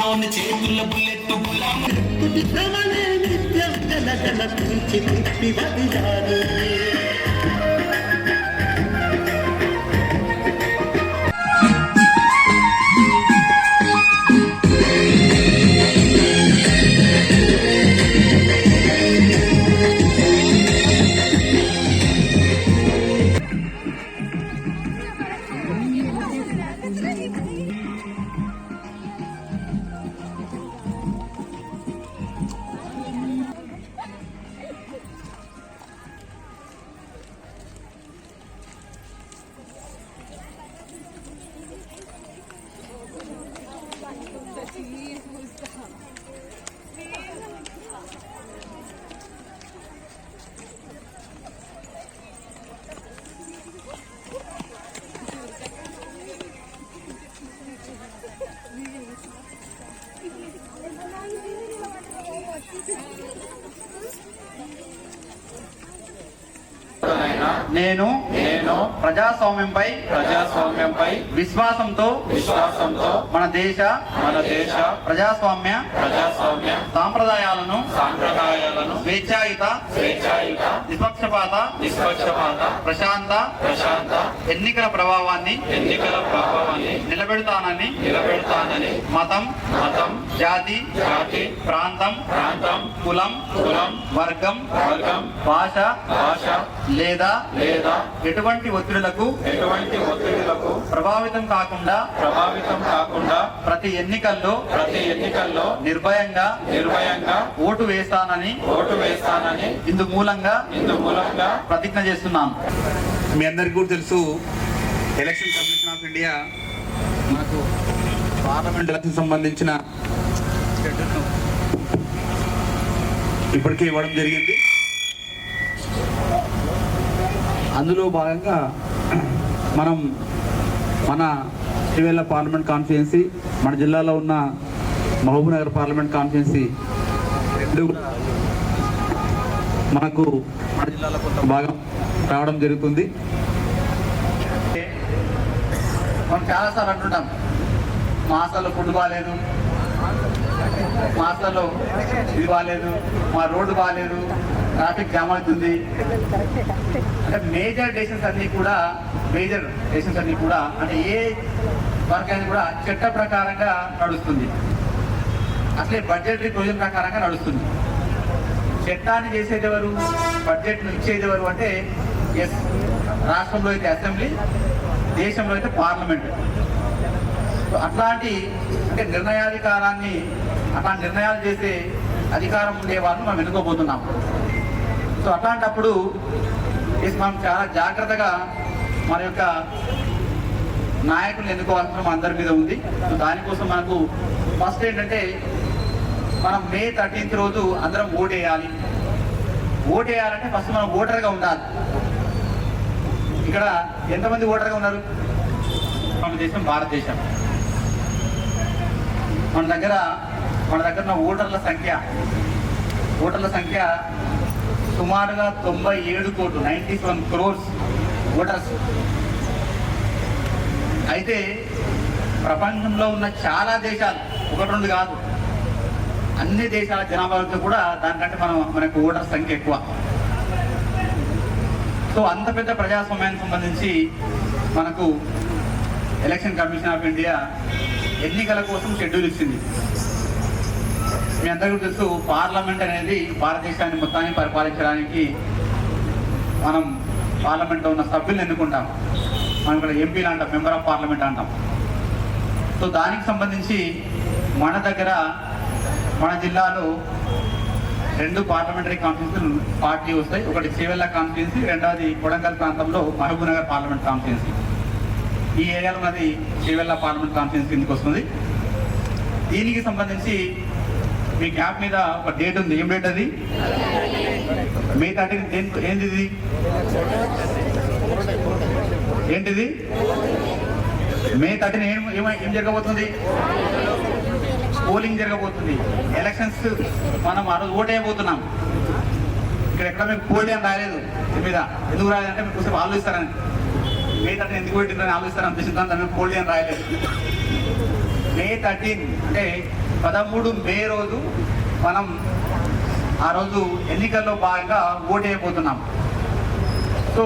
Ballot చేతుల bullet Ghulam నిత్యం జన జన కుంచి తిప్పి వదిలాను నేను నేను ప్రజాస్వామ్యంపై ప్రజాస్వామ్యంపై విశ్వాసంతో విశ్వాసంతో మన దేశ మన దేశ ప్రజాస్వామ్య ప్రజాస్వామ్య సాంప్రదాయాలను సాంప్రదాయాలను స్వేచ్ఛాయుత స్వేచ్ఛాయుత నిష్పక్షపాత నిష్పక్షపాత ప్రశాంత ప్రశాంత ఎన్నికల ప్రభావాన్ని ఎన్నికల ప్రభావాన్ని నిలబెడతానని నిలబెడతానని మతం మతం జాతి జాతి ప్రాంతం ప్రాంతం కులం కులం వర్గం వర్గం భాష భాష లేదా లేదా ఎటువంటి ఒత్తిడులకు ఎటువంటి ఒత్తిడులకు ప్రభావితం కాకుండా ప్రభావితం కాకుండా ప్రతి ఎన్నికల్లో ప్రతి ఎన్నికల్లో నిర్భయంగా నిర్భయంగా ఓటు వేస్తానని ఓటు వేస్తానని ఇందు మూలంగా ఇందు మూలంగా ప్రతిజ్ఞ చేస్తున్నాను. మీ అందరికీ కూడా తెలుసు ఎలక్షన్ కమిషన్ ఆఫ్ ఇండియా మనకు పార్లమెంట్ ఎలక్షన్ సంబంధించిన షెడ్యూల్ను ఇప్పటికే ఇవ్వడం జరిగింది. అందులో భాగంగా మనం మన ఇటీవల పార్లమెంట్ కాన్ఫరెన్సీ మన జిల్లాలో ఉన్న మహబూబ్ నగర్ పార్లమెంట్ కాన్ఫరెన్సీ రెండు మనకు మన జిల్లాలో కొంత భాగం రావడం జరుగుతుంది. మనం చాలాసార్లు అంటుంటాం మా హాస్టల్లో ఫుడ్ బాగాలేదు మా అసలు ఇది బాగాలేదు మా రోడ్డు బాగాలేదు ట్రాఫిక్ జామ్ అవుతుంది. అంటే మేజర్ డెసిషన్స్ అన్నీ కూడా మేజర్ డెసిషన్స్ అన్నీ కూడా అంటే ఏ వర్క్ అయినా కూడా చట్ట ప్రకారంగా నడుస్తుంది. అసలే బడ్జెటరీ ప్రొవిజన్ ప్రకారంగా నడుస్తుంది. చట్టాన్ని చేసేదెవరు బడ్జెట్ను ఇచ్చేదెవరు అంటే ఎస్ రాష్ట్రంలో అయితే అసెంబ్లీ దేశంలో అయితే పార్లమెంట్ అట్లాంటి అంటే నిర్ణయాధికారాన్ని అట్లా నిర్ణయాలు చేసే అధికారం ఉండే వాళ్ళని మనం ఎన్నుకోబోతున్నాం. సో అట్లాంటప్పుడు మనం చాలా జాగ్రత్తగా మన యొక్క నాయకులను ఎన్నుకోవాల్సిన అందరి మీద ఉంది. దానికోసం మనకు ఫస్ట్ ఏంటంటే మనం మే థర్టీన్త్ రోజు అందరం ఓటేయాలి ఓటేయాలంటే ఫస్ట్ మనం ఓటర్గా ఉండాలి. ఇక్కడ ఎంతమంది ఓటర్గా ఉన్నారు? మన దేశం భారతదేశం. మన దగ్గర మన దగ్గర ఉన్న ఓటర్ల సంఖ్య. ఓటర్ల సంఖ్య సుమారుగా తొంభై ఏడు కోట్లు నైంటీ సెవెన్ క్రోర్స్ ఓటర్స్. అయితే ప్రపంచంలో ఉన్న చాలా దేశాలు ఒకటి రెండు కాదు. అన్ని దేశాల జనాభాలతో కూడా దానికంటే మనం మనకు ఓటర్ సంఖ్య ఎక్కువ. సో అంత పెద్ద ప్రజాస్వామ్యానికి సంబంధించి మనకు ఎలక్షన్ కమిషన్ ఆఫ్ ఇండియా ఎన్నికల కోసం షెడ్యూల్ ఇచ్చింది. మీ అందరికీ తెలుసు పార్లమెంట్ అనేది భారతదేశాన్ని మొత్తాన్ని పరిపాలించడానికి మనం పార్లమెంట్లో ఉన్న సభ్యులను ఎన్నుకుంటాం. మనం ఇక్కడ ఎంపీలు అంటాం మెంబర్ ఆఫ్ పార్లమెంట్ అంటాం. సో దానికి సంబంధించి మన దగ్గర మన జిల్లాలో రెండు పార్లమెంటరీ కాన్ఫరెన్సీలు పార్టీ వస్తాయి. ఒకటి చేవెళ్ళ కాన్ఫరెన్సీ రెండవది కొడంగల్ ప్రాంతంలో మహబూబ్ నగర్ పార్లమెంట్ కాన్ఫరెన్సీ ఈ ఏరియాలో ఉన్నది చేవెళ్ళ పార్లమెంట్ కాన్ఫరెన్స్ కిందకి వస్తుంది. దీనికి సంబంధించి మీ క్యాప్ మీద ఒక డేట్ ఉంది. ఏం డేట్ అది? మే థర్టీన్ ఏంటి ఇది ఏంటిది? మే థర్టీన్ ఏం ఏం జరగబోతుంది? పోలింగ్ జరగబోతుంది. ఎలక్షన్స్ మనం ఆ రోజు ఓట్ వేయబోతున్నాం ఇక్కడ ఎక్కడ మీకు పోటీ అని రాలేదు మీద ఎందుకు రాలేదంటే మీకు కొంచెం ఆలోచిస్తారని. మే థర్టీన్ ఎందుకు పెట్టిందని ఆలోచిస్తారు అంత సిద్ధాంతం పోల్డ్ అని రాయలేదు. మే థర్టీన్ అంటే పదమూడు మే రోజు మనం ఆ రోజు ఎన్నికల్లో భాగంగా ఓటు వేయబోతున్నాం. సో